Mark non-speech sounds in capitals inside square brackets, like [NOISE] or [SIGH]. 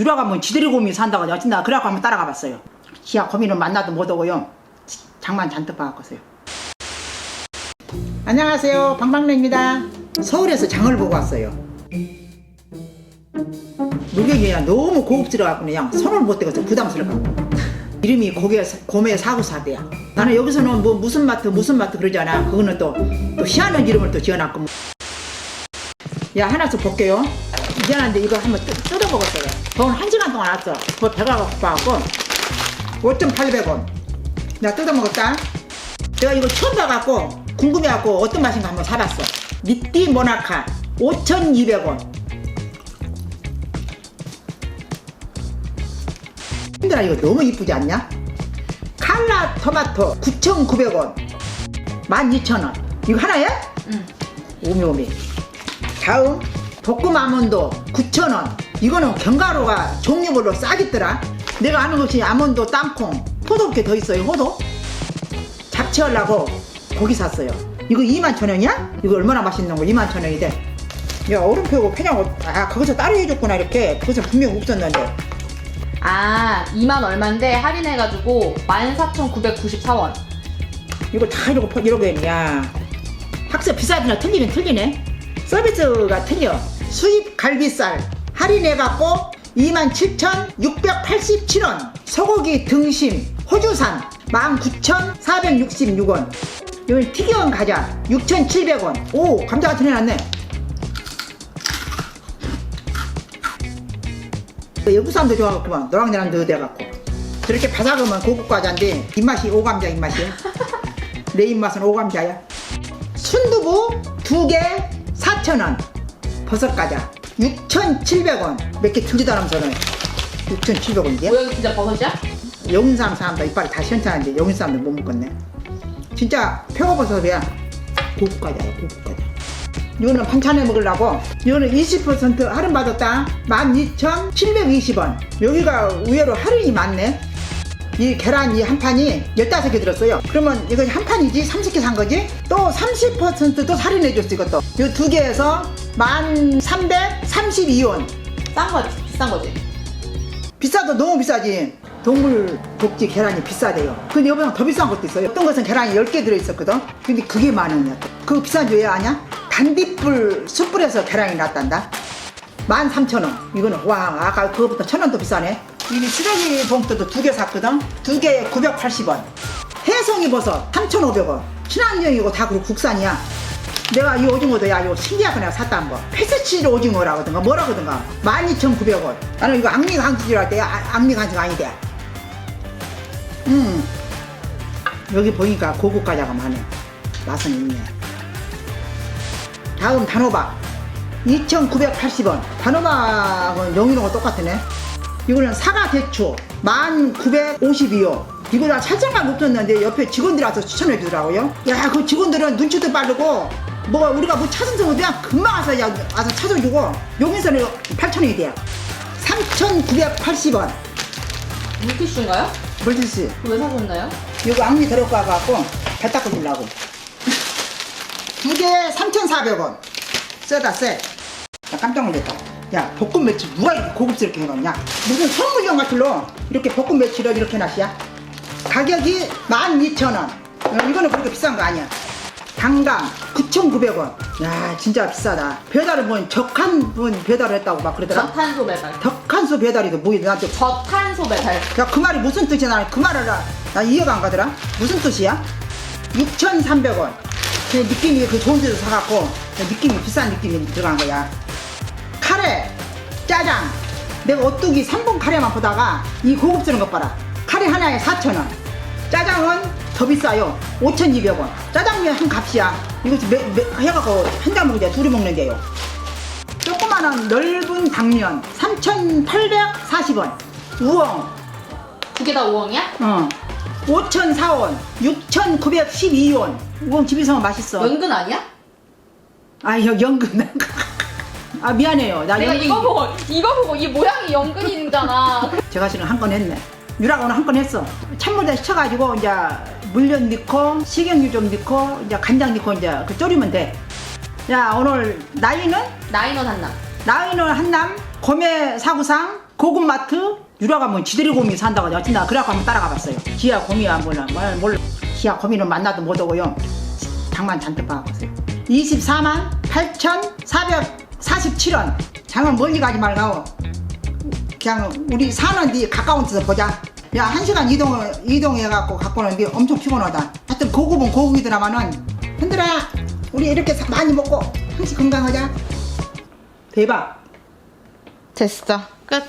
유라가 뭐 지들이 곰이 산다고 어쩐다 그래갖고 한번 따라가 봤어요. 지하 거미는 만나도 못 오고요. 장만 잔뜩 봐갖고서요. 안녕하세요. 방방래입니다. 서울에서 장을 보고 왔어요. 물개기가 너무 고급스러워갖고 그냥 손을 못 대고서 부담스러워갖고 [LAUGHS] 이름이 고개, 고매 사구사대야. 나는 여기서는 뭐 무슨 마트 무슨 마트 그러잖아. 그거는 또, 또 희한한 이름을 또 지어놨고. 야 하나씩 볼게요 미안한데 이거 한번 뜯, 뜯어 먹었어요. 돈한 시간 동안 왔어. 그거 배가 고파갖고. 5,800원. 내가 뜯어 먹었다. 내가 이거 처음 봐갖고 궁금해갖고 어떤 맛인가 한번 사봤어. 미띠 모나카 5,200원. 힘들어 이거 너무 이쁘지 않냐? 칼라 토마토 9,900원. 12,000원. 이거 하나에? 응. 오미오미 다음 볶음 아몬드 9,000원. 이거는 견과류가 종류별로 싸겠더라. 내가 아는 것이 아몬드 땅콩 포도 이렇게 더 있어요 호도 잡채하려고 고기 샀어요. 이거 21,000원이야? 이거 얼마나 맛있는 거? 21,000원이 돼 야 얼음표고 그냥 아 거기서 따로 해줬구나 이렇게. 그것은 분명 없었는데. 아, 2만 얼마인데 할인해가지고 14,994원. 이거 다 이러고 퍼- 이러고 있냐? 학생 비싸지나 틀리긴 틀리네. 서비스가 틀려 수입 갈비살 할인해갖고 27,687원 소고기 등심 호주산 19,466원. 여기 튀겨온 과자 6,700원. 오 감자가 틀려놨네. 외국 사람도 좋아하겠구만. 노랑내랑 넣어대갖고. 저렇게 바삭하면 고급 과자인데 입맛이 오감자 입맛이야 [LAUGHS] 내 입맛은 오감자야. 순두부 두 개 4,000원 버섯 과자. 6,700원. 몇개 줄지도 않으면서는 6,700원이야? 모양이 진짜 버섯이야? 영산 사람들 이빨이 다 시원찮은데 영산 사람들 못 먹겠네. 진짜 표고버섯이야. 고급 과자야 고급 과자. 이거는 반찬에 먹으려고. 이거는 20% 할인 받았다. 12,720원. 여기가 의외로 할인이 많네. 이 계란 이 한 판이 15개 들었어요. 그러면 이거 한 판이지? 30개 산 거지? 또 30%또 할인해 줬어 이것도 이 두 개에서 1,332원 싼 거지, 비싼 거지. 비싸도 너무 비싸지. 동물 복지 계란이 비싸대요. 근데 여기는 더 비싼 것도 있어요. 어떤 것은 계란이 10개 들어있었거든. 근데 그게 만 원이야. 그거 비싼 줄 왜 아냐? 단디불 숯불에서 계란이 났단다. 13,000원. 이거는 와 아까 그거부터 천원더 비싸네. 이게 쓰레기 봉투도 두 개 샀거든. 두 개에 980원. 해송이 버섯 3,500원. 친환경이고 다 그리고 국산이야. 내가 이 오징어도 야 이거 신기하게 내가 샀다 한번. 패스치즈 오징어라거든가 뭐라거든가. 12,900원. 나는 이거 악미 강지질 할때 악미 강지가 아니대 음. 여기 보니까 고급 과자가 많네 맛은 있네. 다음 단호박. 2,980원. 단호박은 영이랑 똑같으네. 이거는 사과 대추. 1,952원 이거 나 살짝만 못 줬는데 옆에 직원들이 와서 추천해 주더라고요. 야 그 직원들은 눈치도 빠르고 뭐 우리가 뭐 찾으면 그냥 금방 와서 야, 와서 찾아주고 여기서는 8,000원이 돼요. 3,980원. 물티슈인가요? 물티슈. 왜 사셨나요? 이거 악미 들어가 갖고 발 닦아주려고. 두 개에 3,400원. 세다 세나 깜짝 놀랐다. 야 볶음 매출 누가 이렇게 고급스럽게 해놨냐? 무슨 선물용 같을로? 이렇게 볶음 매출을 이렇게 놨이야? 가격이 12,000원. 이거는 그렇게 비싼 거 아니야 당강 9,900원 야 진짜 비싸다 배달을 뭐 적한 분 배달을 했다고 막 그러더라 저탄소 배달. 덕한수 배달이도 뭐야 나한테 저탄소 배달. 야, 그 말이 무슨 뜻이야? 나 그 말을 나, 나 이해가 안 가더라. 무슨 뜻이야? 6,300원. 그 느낌이 그 좋은 데서 사갖고 그 느낌이 비싼 느낌이 들어간 거야. 카레, 짜장. 내가 오뚜기 3분 카레만 보다가 이 고급스러운 것 봐라. 카레 하나에 4,000원. 짜장은 더 비싸요. 5,200원. 짜장면 한 값이야. 이거 매, 매, 해갖고 한 장 먹는데 둘이 먹는데요. 조그마한 넓은 당면 3,840원. 우엉 두개다 5원이야? 어. 5,004원, 6,912원. 우엉 집에서 맛있어. 연근 아니야? 아, 여, 연근. [LAUGHS] 아, 미안해요. 나 내가 연근. 이거 보고 이거 보고 이 모양이 연근이잖아. [LAUGHS] 제가 지금 한 건 했네. 유라고는 한건 했어. 찬물에 식혀가지고 이제 물엿 넣고 식용유 좀 넣고 이제 간장 넣고 이제 그 졸이면 돼. 자, 오늘 나이는? 나인원 한남. 나이는 한남 고메 사구상 고급마트 유라가 뭐 지들이 곰이 산다고 여친다 그래갖고 한번 따라가 봤어요. 기아 곰이야 몰라 몰라 몰라 기아 곰이는 만나도 못 오고요. 장만 잔뜩 봐봤어요. 24만 8,447원. 장은 멀리 가지 말고. 그냥 우리 사는 데 가까운 데서 보자 야 한 시간 이동을 이동해갖고 갖고 오는데 엄청 피곤하다 하여튼 고급은 고급이더라마는 흔들어야 우리 이렇게 많이 먹고 항상 건강하자 대박 됐어. 끝.